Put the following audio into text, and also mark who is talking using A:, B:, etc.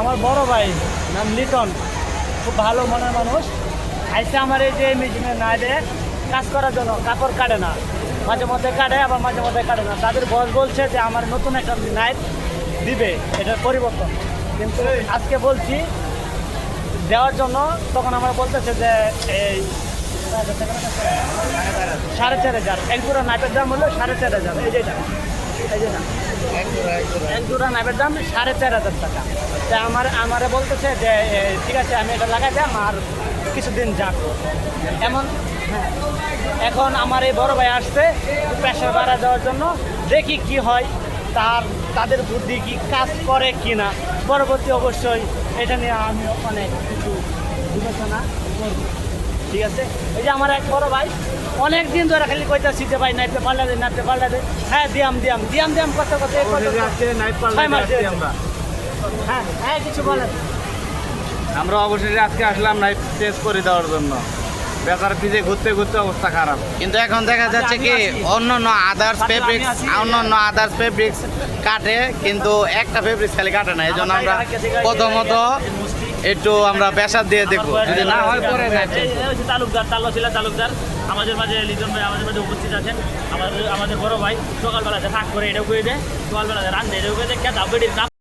A: আমার বড় ভাই, নাম লিটন। খুব ভালো মনের মানুষ। আইসে আমার এই যে মেশিনে না দেয় কাজ করার জন্য কাপড় কাটে না। মাঝে মধ্যে কাটে, আবার মাঝে মধ্যে কাটে না। তাদের বস বলছে যে, আমার নতুন একটা নাইট দিবে, এটার পরিবর্তন। কিন্তু আজকে বলছি, দেওয়ার জন্য তখন আমরা বলতেছে যে, এই সাড়ে চার হাজার। এক জোড়া নাইটের দাম হলো সাড়ে চার হাজার। এই যেটা এক জোড়া নাইটের দাম সাড়ে চার হাজার টাকা। তা আমার আমারে বলতেছে যে ঠিক আছে, আমি এটা লাগাই দাম আর কিছুদিন যাক। এমন হ্যাঁ। এখন আমার এই বড় ভাই আসছে প্রেশার বাড়া দেওয়ার জন্য, দেখি কি হয়, তার তাদের বুদ্ধি কি কাজ করে কি না পরবর্তী অবশ্যই এটা নিয়ে আমি অনেক কিছু বিবেচনা করব। ঠিক আছে? এই যে আমার এক বড় ভাই অনেক দিন ধরে খালি কইতাছি যে ভাই নাইটে পাল্লা দে নাইটে পাল্লা দে। হ্যাঁ দিয়াম দিয়াম দিয়াম দিয়াম কত কত এই কত
B: আজকে নাইট
A: ছয় মাস
B: আমরা।
A: হ্যাঁ হ্যাঁ কিছু বলেন।
B: আমরা অবশেষে আজকে আসলাম নাইট টেস্ট করে দেওয়ার জন্য। বেকার পিজে ঘুরতে ঘুরতে অবস্থা খারাপ।
C: কিন্তু এখন দেখা যাচ্ছে কি অন্য অন্য আদার্স
A: আচ্ছা,
C: ফেব্রিক্স। অন্য অন্য আদার্স ফেব্রিক্স কাটে কিন্তু একটা ফেব্রিক্স খালি কাটে না। এই জন্য আমরা প্রথমত একটু আমরা প্রেশার দিয়ে দেখব। যদি না হয় পরে
A: তালুকদার, তাল্লশিলা তালুকদার, আমাদের মাঝে লিজন ভাই আমাদের মাঝে উপস্থিত আছেন। আমাদের আমাদের বড় ভাই সকালবেলা থাক করে এটাও করে দেয় সকালবেলাতে রান্ধে এটাও করে দেয় কে দাবেটির